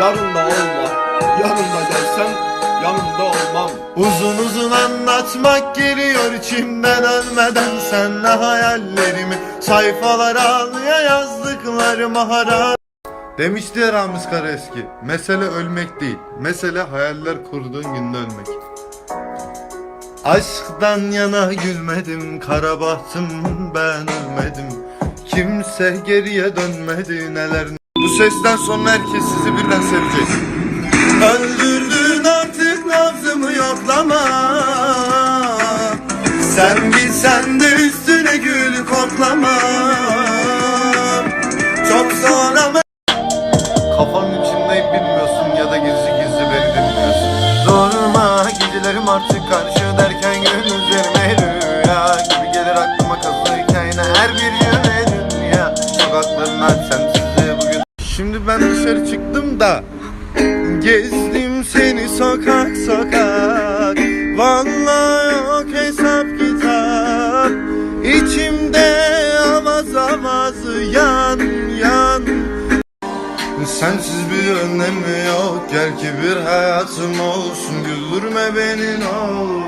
Yarın da olma Yanımda gelsen yanımda olmam. Uzun uzun anlatmak geliyor içimden ölmeden senle hayallerimi Sayfalara alya yazdıklarımı hara Demişti Ramiz Karaeski Mesele ölmek değil Mesele hayaller kurduğun günde ölmek. Aşktan yana gülmedim Kara bahtım ben ölmedim. Kimse geriye dönmedi neler Bu sesten sonra herkes sizi birden sevecek. Öldürdün artık nabzımı yoklama. Sen bilsen de üstüne gül koklama. Çok sonra mı Kafanın içindeyim bilmiyorsun ya da gizli Şimdi ben dışarı çıktım da Gezdim seni sokak sokak. Vallahi yok hesap kitap. İçimde avaz avaz yan yan. Sensiz bir önemi yok Gel ki bir hayatım olsun. Güldürme beni ne olur.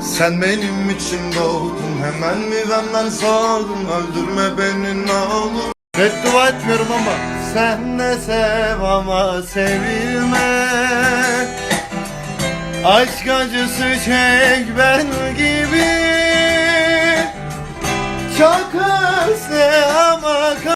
Sen benim için doğdun Hemen mi benden soğudun? Öldürme beni ne olur Beddua etmiyorum ama Sen de sev ama sevilme. Aşk acısı çek ben gibi. Çok özle ama